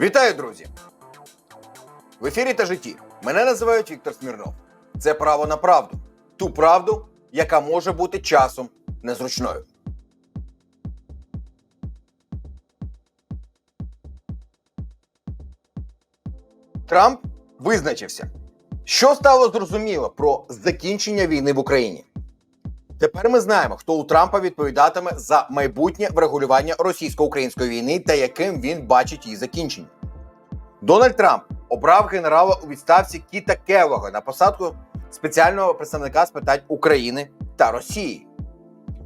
Вітаю, друзі! В ефірі та житті. Мене називають Віктор Смірнов. Це право на правду. Ту правду, яка може бути часом незручною. Трамп визначився, що стало зрозуміло про закінчення війни в Україні. Тепер ми знаємо, хто у Трампа відповідатиме за майбутнє врегулювання російсько-української війни та яким він бачить її закінчення. Дональд Трамп обрав генерала у відставці Кіта Келлога на посадку спеціального представника з питань України та Росії.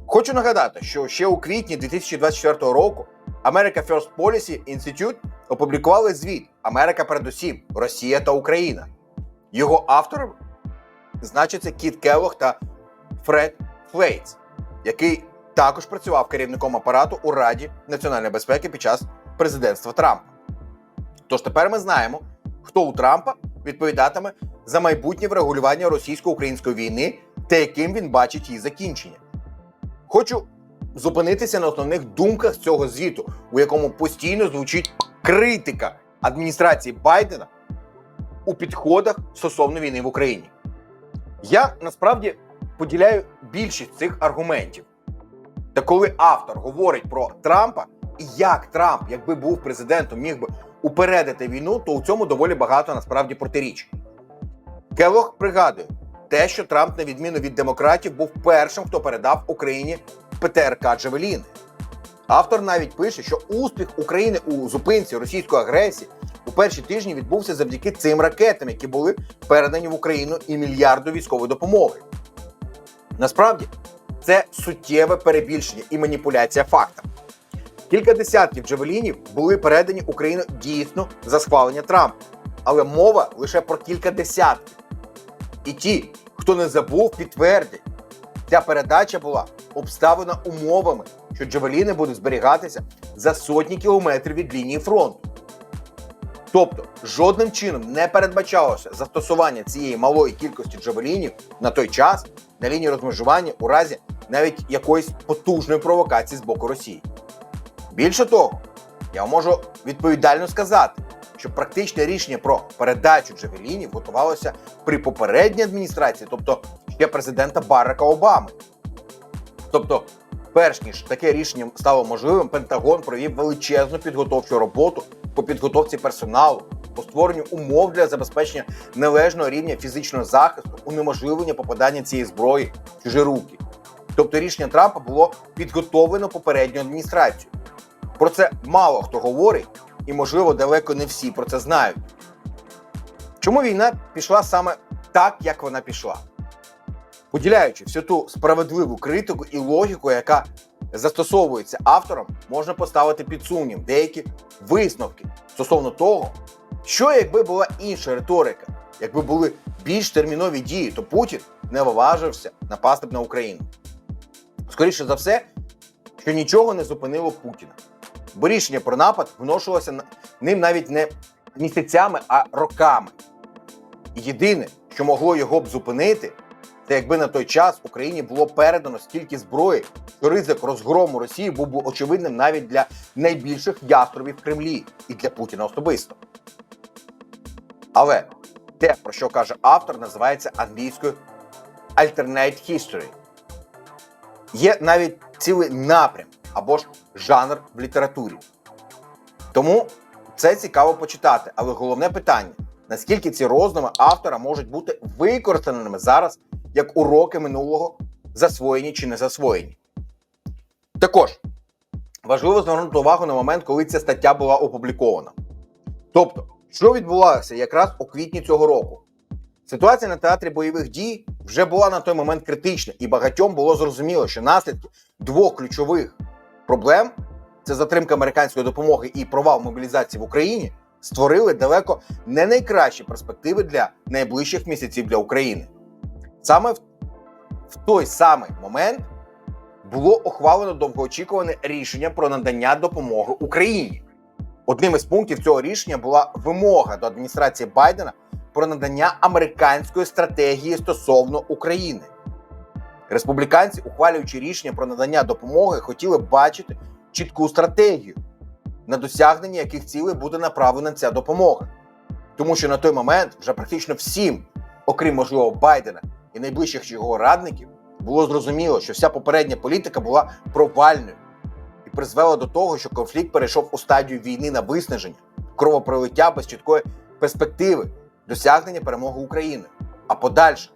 Хочу нагадати, що ще у квітні 2024 року America First Policy Institute опублікували звіт Америка передусім Росія та Україна. Його автором значиться Кіт Келлог та Фред Флейтс, який також працював керівником апарату у Раді національної безпеки під час президентства Трампа. Тож тепер ми знаємо, хто у Трампа відповідатиме за майбутнє врегулювання російсько-української війни та яким він бачить її закінчення. Хочу зупинитися на основних думках цього звіту, у якому постійно звучить критика адміністрації Байдена у підходах стосовно війни в Україні. Я насправді поділяю більшість цих аргументів. Та коли автор говорить про Трампа і як Трамп, якби був президентом, міг би упередити війну, то у цьому доволі багато насправді протиріч. Келлог пригадує те, що Трамп, на відміну від демократів, був першим, хто передав Україні ПТРК Джавеліни. Автор навіть пише, що успіх України у зупинці російської агресії у перші тижні відбувся завдяки цим ракетам, які були передані в Україну і мільярду військової допомоги. Насправді, це суттєве перебільшення і маніпуляція фактами. Кілька десятків джавелінів були передані Україну дійсно за схвалення Трампа, але мова лише про кілька десятків. І ті, хто не забув, підтвердять, ця передача була обставлена умовами, що джавеліни будуть зберігатися за сотні кілометрів від лінії фронту. Тобто жодним чином не передбачалося застосування цієї малої кількості джавелінів на той час на лінії розмежування у разі навіть якоїсь потужної провокації з боку Росії. Більше того, я можу відповідально сказати, що практичне рішення про передачу джавелінів готувалося при попередній адміністрації, тобто ще президента Барака Обами. Тобто, перш ніж таке рішення стало можливим, Пентагон провів величезну підготовчу роботу по підготовці персоналу, по створенню умов для забезпечення належного рівня фізичного захисту, унеможливлення попадання цієї зброї в чужі руки. Тобто рішення Трампа було підготовлено попередньою адміністрацією. Про це мало хто говорить, і, можливо, далеко не всі про це знають. Чому війна пішла саме так, як вона пішла? Поділяючи всю ту справедливу критику і логіку, яка застосовується автором, можна поставити під сумнів деякі висновки стосовно того, що якби була інша риторика, якби були більш термінові дії, то Путін не наважився напасти б на Україну. Скоріше за все, що нічого не зупинило Путіна. Бо рішення про напад вношувалося ним навіть не місяцями, а роками. І єдине, що могло його б зупинити, це якби на той час Україні було передано стільки зброї, що ризик розгрому Росії був би очевидним навіть для найбільших яструбів Кремлі і для Путіна особисто. Але те, про що каже автор, називається англійською Alternate History. Є навіть цілий напрям або ж жанр в літературі. Тому це цікаво почитати. Але головне питання: наскільки ці роздуми автора можуть бути використаними зараз як уроки минулого, засвоєні чи не засвоєні. Також важливо звернути увагу на момент, коли ця стаття була опублікована. Тобто, що відбувалося якраз у квітні цього року? Ситуація на театрі бойових дій вже була на той момент критична, і багатьом було зрозуміло, що наслідки двох ключових проблем це затримка американської допомоги і провал мобілізації в Україні, створили далеко не найкращі перспективи для найближчих місяців для України. Саме в, в той самий момент було ухвалено довгоочікуване рішення про надання допомоги Україні. Одним із пунктів цього рішення була вимога до адміністрації Байдена про надання американської стратегії стосовно України. Республіканці, ухвалюючи рішення про надання допомоги, хотіли бачити чітку стратегію. на досягнення яких цілей буде направлена ця допомога. Тому що на той момент вже практично всім, окрім можливо Байдена і найближчих його радників, було зрозуміло, що вся попередня політика була провальною і призвела до того, що конфлікт перейшов у стадію війни на виснаження, кровопролиття без чіткої перспективи, досягнення перемоги України, а подальше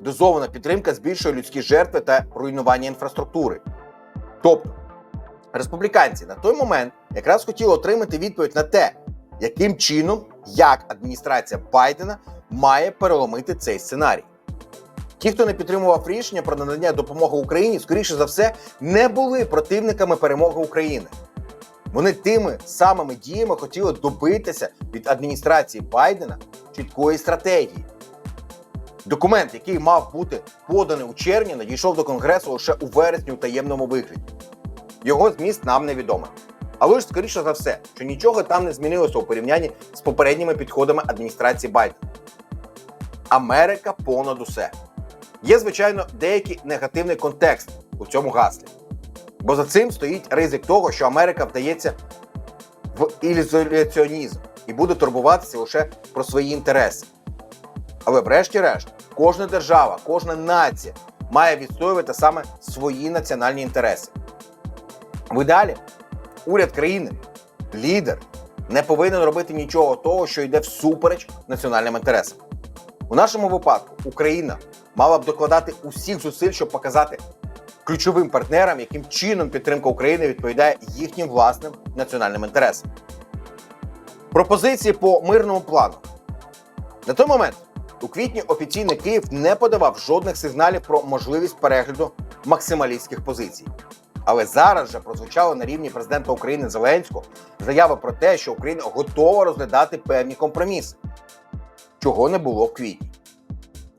дозована підтримка збільшує людські жертви та руйнування інфраструктури. Тобто, республіканці на той момент якраз хотіли отримати відповідь на те, яким чином, як адміністрація Байдена має переломити цей сценарій. Ті, хто не підтримував рішення про надання допомоги Україні, скоріше за все, не були противниками перемоги України. Вони тими самими діями хотіли добитися від адміністрації Байдена чіткої стратегії. Документ, який мав бути поданий у червні, надійшов до Конгресу лише у вересні у таємному вигляді. Його зміст нам невідомий. Але ж, скоріше за все, що нічого там не змінилося у порівнянні з попередніми підходами адміністрації Байдена. Америка понад усе. Є, звичайно, деякий негативний контекст у цьому гаслі. Бо за цим стоїть ризик того, що Америка вдається в ізоляціонізм і буде турбуватися лише про свої інтереси. Але, врешті-решт, кожна держава, кожна нація має відстоювати саме свої національні інтереси. В ідеалі уряд країни, лідер, не повинен робити нічого того, що йде всупереч національним інтересам. У нашому випадку Україна мала б докладати усіх зусиль, щоб показати ключовим партнерам, яким чином підтримка України відповідає їхнім власним національним інтересам. Пропозиції по мирному плану. На той момент у квітні офіційний Київ не подавав жодних сигналів про можливість перегляду максималістських позицій. Але зараз же прозвучало на рівні президента України Зеленського заява про те, що Україна готова розглядати певні компроміси, чого не було в квітні.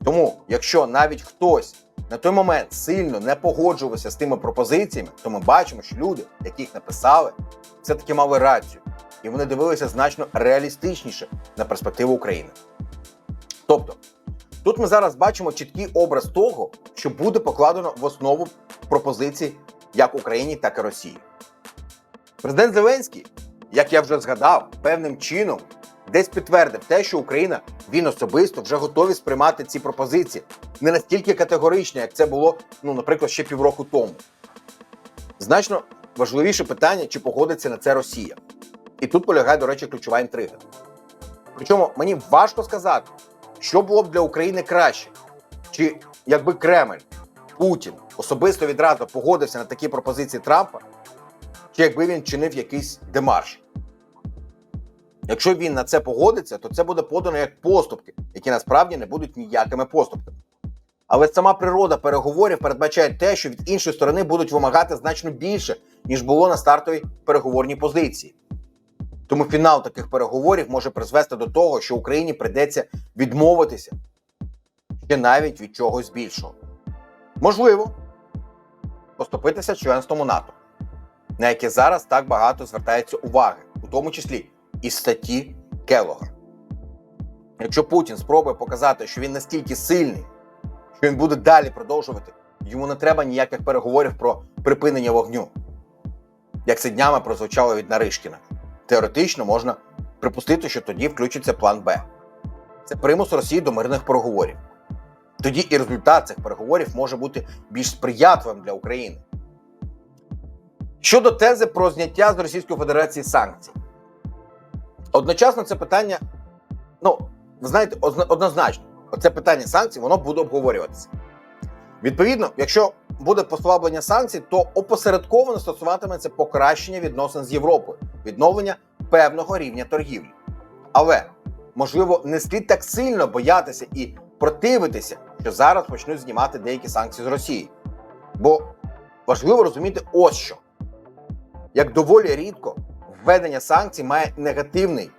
Тому, якщо навіть хтось на той момент сильно не погоджувався з тими пропозиціями, то ми бачимо, що люди, які їх написали, все-таки мали рацію, і вони дивилися значно реалістичніше на перспективу України. Тобто, тут ми зараз бачимо чіткий образ того, що буде покладено в основу пропозицій як Україні, так і Росії. Президент Зеленський, як я вже згадав, певним чином десь підтвердив те, що Україна він особисто вже готові сприймати ці пропозиції не настільки категорично, як це було, ну, наприклад, ще півроку тому. Значно важливіше питання, чи погодиться на це Росія. І тут полягає, до речі, ключова інтрига. Причому мені важко сказати, що було б для України краще, чи якби Кремль, Путін особисто відразу погодився на такі пропозиції Трампа, чи якби він чинив якийсь демарш. Якщо він на це погодиться, то це буде подано як поступки, які насправді не будуть ніякими поступками. Але сама природа переговорів передбачає те, що від іншої сторони будуть вимагати значно більше, ніж було на стартовій переговорній позиції. Тому фінал таких переговорів може призвести до того, що Україні прийдеться відмовитися ще навіть від чогось більшого. Можливо, поступитися членством у НАТО, на яке зараз так багато звертається уваги, у тому числі із статті Келога. Якщо Путін спробує показати, що він настільки сильний, що він буде далі продовжувати, йому не треба ніяких переговорів про припинення вогню. Як це днями прозвучало від Наришкіна. Теоретично можна припустити, що тоді включиться план Б. Це примус Росії до мирних переговорів. Тоді і результат цих переговорів може бути більш сприятливим для України. Щодо тези про зняття з Російської Федерації санкцій, одночасно це питання, ну, ви знаєте, однозначно, оце питання санкцій, воно буде обговорюватися. Відповідно, якщо буде послаблення санкцій, то опосередковано стосуватиметься покращення відносин з Європою, відновлення певного рівня торгівлі. Але можливо не слід так сильно боятися і противитися, що зараз почнуть знімати деякі санкції з Росії. Бо важливо розуміти ось що: як доволі рідко введення санкцій має негативний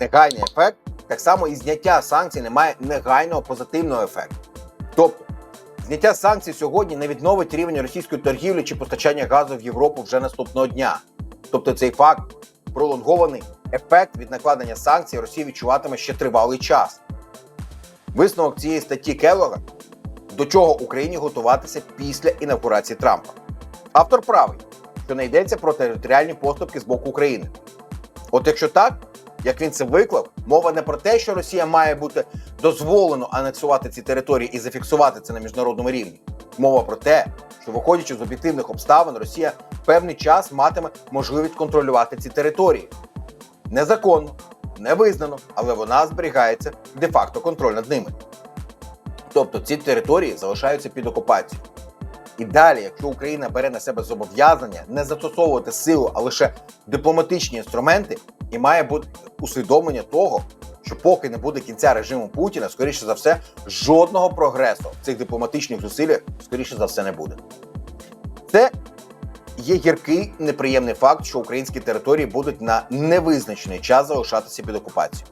негайний ефект, так само і зняття санкцій не має негайного позитивного ефекту. Тобто, зняття санкцій сьогодні не відновить рівень російської торгівлі чи постачання газу в Європу вже наступного дня. Тобто цей факт пролонгований ефект від накладення санкцій Росія відчуватиме ще тривалий час. Висновок цієї статті Келлога до чого Україні готуватися після інавгурації Трампа. Автор правий, що не йдеться про територіальні поступки з боку України. От якщо так, як він це виклав, мова не про те, що Росія має бути дозволено анексувати ці території і зафіксувати це на міжнародному рівні. Мова про те, що виходячи з об'єктивних обставин, Росія певний час матиме можливість контролювати ці території. Незаконно, не визнано, але вона зберігається де-факто контроль над ними. Тобто ці території залишаються під окупацією. І далі, якщо Україна бере на себе зобов'язання не застосовувати силу, а лише дипломатичні інструменти, і має бути усвідомлення того, що поки не буде кінця режиму Путіна, скоріше за все, жодного прогресу в цих дипломатичних зусиллях, скоріше за все, не буде. Це є гіркий неприємний факт, що українські території будуть на невизначений час залишатися під окупацією.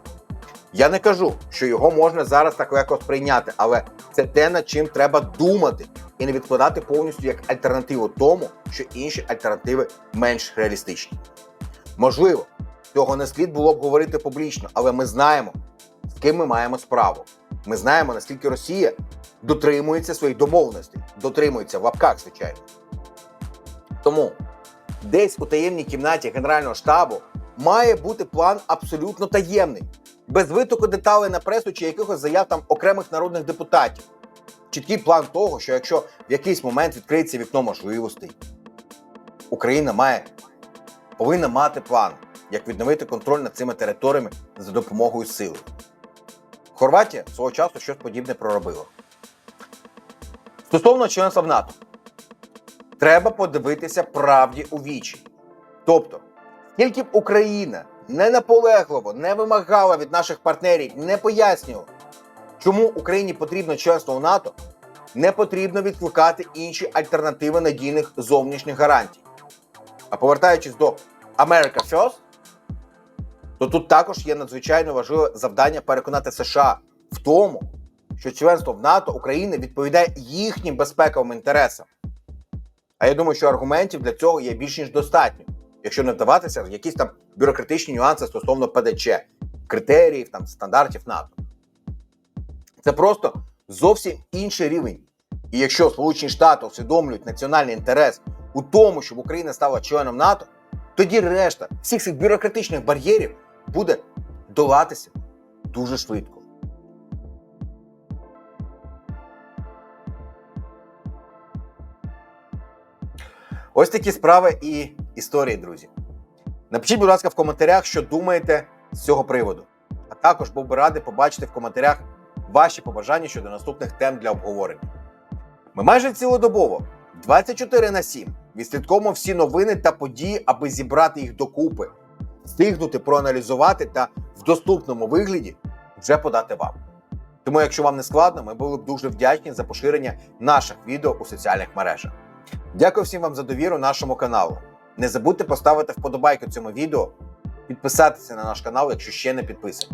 Я не кажу, що його можна зараз так легко сприйняти, але це те, над чим треба думати і не відкладати повністю як альтернативу тому, що інші альтернативи менш реалістичні. Можливо, цього не слід було б говорити публічно, але ми знаємо, з ким ми маємо справу. Ми знаємо, наскільки Росія дотримується своїх домовленостей, дотримується в лапках, звичайно. Тому десь у таємній кімнаті Генерального штабу має бути план абсолютно таємний, без витоку деталей на пресу чи якихось заяв там окремих народних депутатів. Чіткий план того, що якщо в якийсь момент відкриється вікно можливостей, Україна має повинна мати план, як відновити контроль над цими територіями за допомогою сили. Хорватія свого часу щось подібне проробила. Стосовно членства в НАТО, треба подивитися правді у вічі. Тобто, скільки б Україна не наполегливо не вимагала від наших партнерів, не пояснювала, чому Україні потрібно членство в НАТО, не потрібно відкликати інші альтернативи надійних зовнішніх гарантій. А повертаючись до America First, то тут також є надзвичайно важливе завдання переконати США в тому, що членство в НАТО України відповідає їхнім безпековим інтересам. А я думаю, що аргументів для цього є більш ніж достатньо, якщо не вдаватися в якісь там бюрократичні нюанси стосовно ПДЧ, критеріїв, там, стандартів НАТО. Це просто зовсім інший рівень. І якщо Сполучені Штати усвідомлюють національний інтерес у тому, щоб Україна стала членом НАТО, тоді решта всіх цих бюрократичних бар'єрів буде долатися дуже швидко. Ось такі справи і історії, друзі. Напишіть, будь ласка, в коментарях, що думаєте з цього приводу. А також був би радий побачити в коментарях ваші побажання щодо наступних тем для обговорення. Ми майже цілодобово, 24 на 7, відслідковуємо всі новини та події, аби зібрати їх докупи, встигнути проаналізувати та в доступному вигляді вже подати вам. Тому, якщо вам не складно, ми були б дуже вдячні за поширення наших відео у соціальних мережах. Дякую всім вам за довіру нашому каналу. Не забудьте поставити вподобайку цьому відео, підписатися на наш канал, якщо ще не підписані.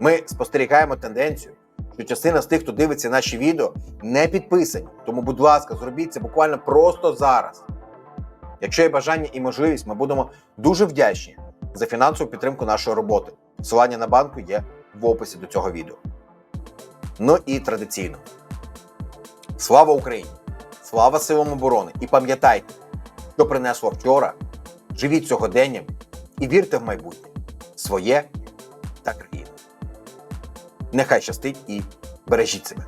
Ми спостерігаємо тенденцію, що частина з тих, хто дивиться наші відео, не підписані. Тому, будь ласка, зробіть це буквально просто зараз. Якщо є бажання і можливість, ми будемо дуже вдячні за фінансову підтримку нашої роботи. Посилання на банку є в описі до цього відео. Ну і традиційно. Слава Україні! Слава силам оборони! І пам'ятайте, що принесло вчора, живіть сьогоденням і вірте в майбутнє своє та країну. Нехай щастить і бережіть себе.